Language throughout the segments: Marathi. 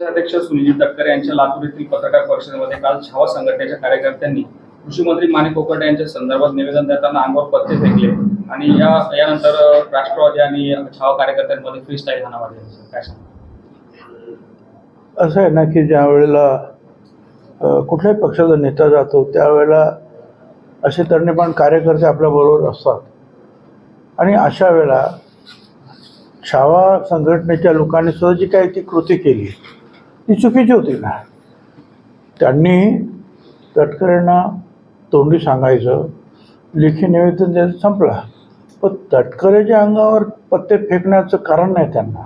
अध्यक्ष सुनील तटकरे यांच्या लातूर येथील पत्रकार परिषदेमध्ये काल छावा संघटनेच्या कार्यकर्त्यांनी कृषी मंत्री माने कोकटे यांच्या संदर्भात निवेदन देताना अंगावर पत्ते फेकले आणि या यानंतर राष्ट्रवादी आणि छावा कार्यकर्त्यांमध्ये फ्री स्टाईल हाणामारी काय असं आहे ना की ज्या वेळेला कुठल्याही पक्षाचा नेता जातो त्यावेळेला असे पण कार्यकर्ते आपल्याबरोबर असतात. आणि अशा वेळेला छावा संघटनेच्या लोकांनी सुद्धा जी काही ती कृती केली. ती चुकीची होती. ना त्यांनी तटकरेंना तोंडी सांगायचं लेखी निवेदन द्यायचं संपला. पण तटकरेच्या अंगावर पत्ते फेकण्याचं कारण नाही त्यांना.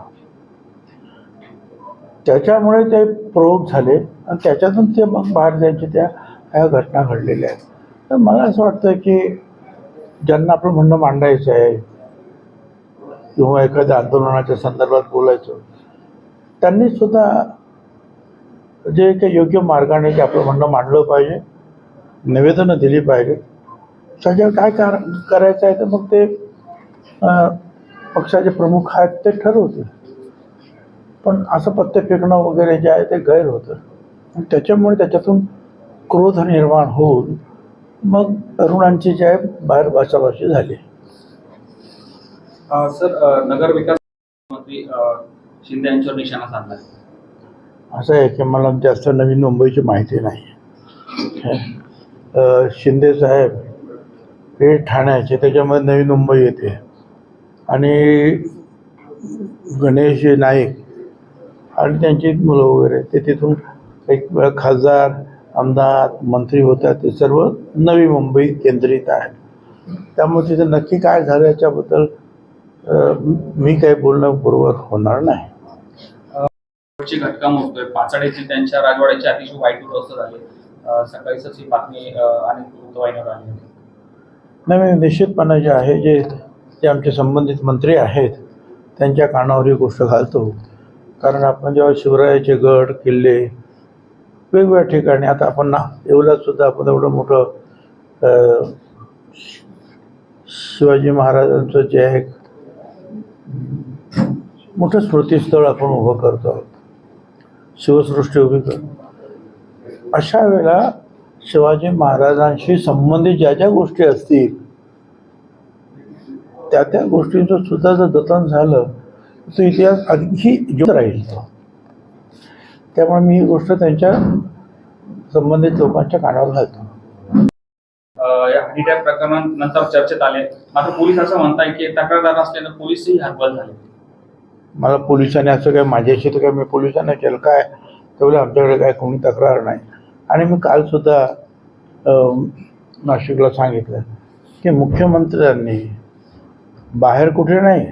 त्याच्यामुळे ते प्रयोग झाले आणि त्याच्यातून ते मग बाहेर जायचे त्या ह्या घटना घडलेल्या आहेत. तर मला असं वाटतं की ज्यांना आपलं म्हणणं मांडायचं आहे किंवा एखाद्या आंदोलनाच्या संदर्भात बोलायचं त्यांनी सुद्धा जे काही योग्य मार्गाने ते आपलं म्हणणं मांडलं पाहिजे निवेदनं दिली पाहिजे त्याच्यावर काय कार करायचं आहे तर मग ते पक्षाचे प्रमुख आहेत ते ठरवतील. पण असं पत्ते फेकणं वगैरे जे आहे ते गैर होतं. आणि त्याच्यामुळे त्याच्यातून क्रोध निर्माण होऊन मग तरुणांची जे आहे बाहेर भाषाभाषी झाली. सर नगर विकास मंत्री शिंदे यांच्यावर निशाणा साधला असं आहे की मला जास्त नवीन मुंबईची माहिती नाही. शिंदे साहेब हे ठाण्याचे त्याच्यामध्ये नवी मुंबई येते. आणि गणेश नाईक आणि त्यांची मुलं वगैरे ते तिथून एक वेळा खासदार आमदार मंत्री होतात. ते सर्व नवी मुंबई केंद्रित आहेत. त्यामुळे तिथे नक्की काय झालं याच्याबद्दल मी काही बोलणं बरोबर होणार नाही. ची घटका मोजतोय पाचाडेची त्यांच्या राजवाड्याची अतिशय वाईट अवस्था झाली. सकाळीच ही बातमी अनेक वृत्तवाहिन्यावर आली नाही निश्चितपणे जे आहे जे जे आमचे संबंधित मंत्री आहेत त्यांच्या कानावर ही गोष्ट घालतो. कारण आपण जेव्हा शिवरायाचे गड किल्ले वेगवेगळ्या ठिकाणी आता आपण ना येवल्यात सुद्धा आपण एवढं मोठं शिवाजी महाराजांचं जे आहे मोठं स्मृतीस्थळ आपण उभं करतो. आहोत शिवसृष्टी उभी कर. अशा वेळेला शिवाजी महाराजांशी संबंधित ज्या ज्या गोष्टी असतील त्या त्या गोष्टींचं सुद्धा जर जतन झालं तर इतिहास आणखी जो राहील. तो त्यामुळे मी ही गोष्ट त्यांच्या संबंधित लोकांच्या कानावर घालतो. या हनीट्रॅप प्रकरणानंतर चर्चेत आले. मात्र पोलीस असं म्हणताय की तक्रारदार असल्यानं पोलीसही हतबल झाले. मला पोलिसांनी असं काय माझ्याशी तर काय मी पोलिसांना केलं काय? तेवढं आमच्याकडे काय कोणी तक्रार नाही. आणि मी कालसुद्धा नाशिकला सांगितलं की मुख्यमंत्र्यांनी बाहेर कुठे नाही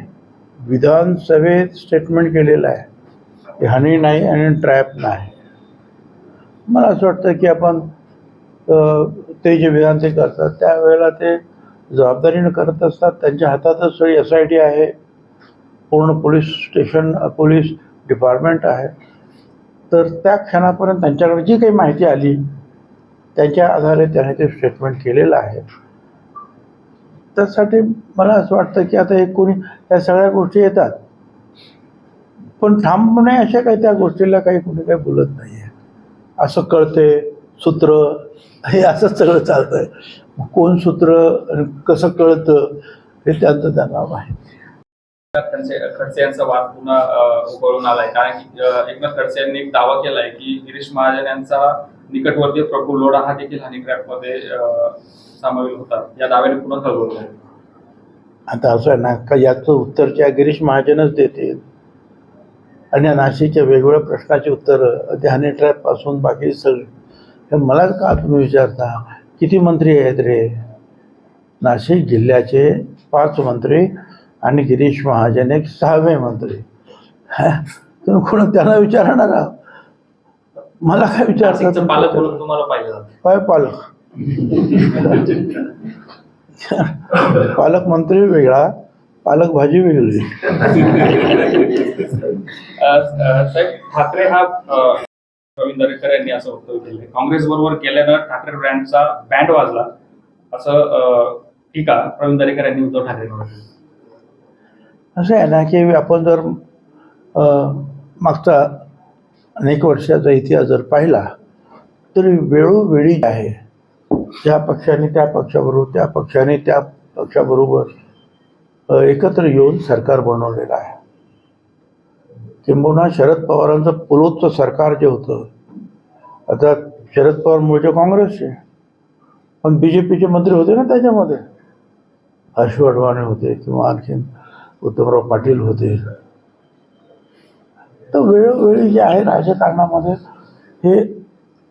विधानसभेत स्टेटमेंट केलेलं आहे. की हनी नाही आणि ट्रॅप नाही. मला असं वाटतं की आपण ते जे विधान ते करतात त्यावेळेला ते जबाबदारीनं करत असतात त्यांच्या हातातच सगळी एस आय टी आहे. पूर्ण पोलीस स्टेशन पोलीस डिपार्टमेंट आहे. तर त्या क्षणापर्यंत त्यांच्याकडे जी काही माहिती आली त्याच्या आधारे त्याने ते स्टेटमेंट केलेलं आहे. त्यासाठी मला असं वाटतं की आता एक कोणी या सगळ्या गोष्टी येतात. पण ठामपणे अशा काही त्या गोष्टीला काही कोणी काही बोलत नाही आहे असं कळते सूत्र हे असंच सगळं चालतं आहे कोण सूत्र आणि कसं कळतं हे त्यांचं त्यांना माहिती. खडसे खडसे यांचा वाद पुन्हा अ, उघडून आलाय. कारण की एकनाथ खडसे यांनी एक दावा केलाय की गिरीश महाजन यांचा निकटवर्तीय प्रकुल लोढा हा देखील हनी ट्रॅपमध्ये होता. या दाव्याने पुन्हा खळबळ आता असं आहे ना का याचं उत्तर त्या गिरीश महाजनच देतील? आणि या नाशिकच्या वेगवेगळ्या प्रश्नाची उत्तरं ते हनी ट्रॅपपासून बाकी सगळे मला मलाच का तुम्ही विचारता? किती मंत्री आहेत रे? नाशिक जिल्ह्याचे पाच मंत्री आणि गिरीश महाजन एक सहावे मंत्री. तुम्ही कोण त्यांना विचारणार आहात? मला काय पालक विचारतात म्हणून तुम्हाला पाहिलं जातं. काय पालक. पालकमंत्री वेगळा पालक भाजी वेगळी. ठाकरे हा प्रवीण दरेकर यांनी असं वक्तव्य केलंय काँग्रेस बरोबर केल्यानं ठाकरे ब्रँडचा बँड वाजला. असं टीका प्रवीण दरेकर यांनी उद्धव केली. असं आहे ना की आपण जर मागचा अनेक वर्षाचा इतिहास जर पाहिला तरी वेळोवेळी आहे ज्या पक्षाने त्या पक्षाबरोबर त्या पक्षाने त्या पक्षाबरोबर एकत्र येऊन सरकार बनवलेलं आहे. किंबहुना शरद पवारांचं पुलोत्तर सरकार जे होतं आता शरद पवार मूळचे काँग्रेसचे पण बी जे पीचे मंत्री होते ना त्याच्यामध्ये हर्ष अडवाणी होते किंवा आणखीन उत्तमराव पाटील होते. तर वेळोवेळी जे आहे राजकारणामध्ये हे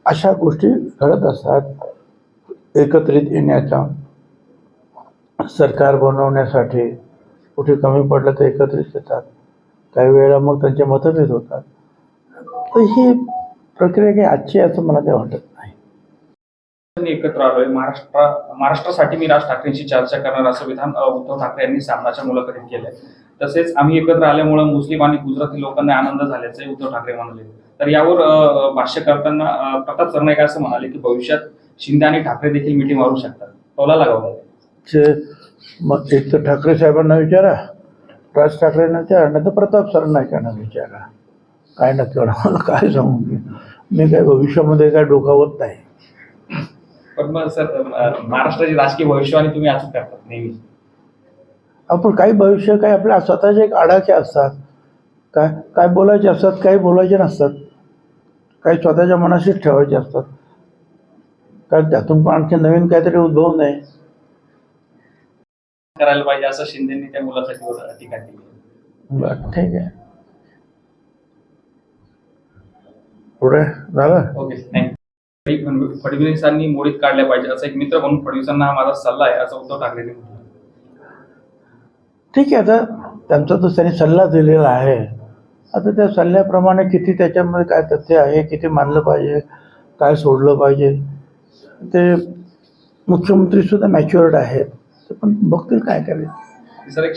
अशा गोष्टी घडत असतात. एकत्रित येण्याच्या सरकार बनवण्यासाठी कुठे कमी पडलं तर एकत्रित येतात. काही वेळेला मग त्यांचे मतभेद होतात. तर ही प्रक्रिया काही आजची असं मला काही वाटत एकत्र आलोय. महाराष्ट्र महाराष्ट्रासाठी मी राज ठाकरेंशी चर्चा करणार असं विधान उद्धव ठाकरे यांनी सामनाच्या मुलाखतीत केलंय. तसेच आम्ही एकत्र आल्यामुळे मुस्लिम आणि गुजराती लोकांना आनंद झाल्याचे उद्धव ठाकरे म्हणाले. तर यावर भाष्य करताना प्रताप सरनाईक असं म्हणाले की भविष्यात शिंदे आणि ठाकरे देखील मिटिंग मारू शकतात. टोला लगावला मग एक तर ठाकरे साहेबांना विचारा. राज ठाकरेंना विचारा. नाही तर प्रताप सरनाईकांना विचारा. काय नक्की मला काय सांगू मी? मी काय भविष्यामध्ये काय डोकावत नाही. पण मग सर महाराष्ट्राची राजकीय भविष्यवाणी तुम्ही असंच करतात नेहमी आपण काही भविष्य काही आपल्या स्वतःचे एक आडाखे असतात. काय काय बोलायचे असतात काही बोलायचे नसतात. काही स्वतःच्या मनाशीच ठेवायचे असतात. कारण त्यातून पण आणखी नवीन काहीतरी उद्भवू नये करायला पाहिजे असं शिंदेनी त्या मुलाखतीवर टीका केली. बरं ठीक आहे. पुढे झालं? ओके थँक्यू फडणवीसांनी मोडीत काढल्या पाहिजे असं एक मित्र म्हणून फडणवीसांना हा माझा सल्ला आहे असं उद्धव ठाकरेंनी म्हटलं. ठीक आहे आता त्यांचा तो त्यांनी सल्ला दिलेला आहे. आता त्या सल्ल्याप्रमाणे किती त्याच्यामध्ये काय तथ्य आहे किती मानलं पाहिजे काय सोडलं पाहिजे ते मुख्यमंत्रीसुद्धा मॅच्युअर्ड आहेत. ते पण बघतील काय करायचं सर एक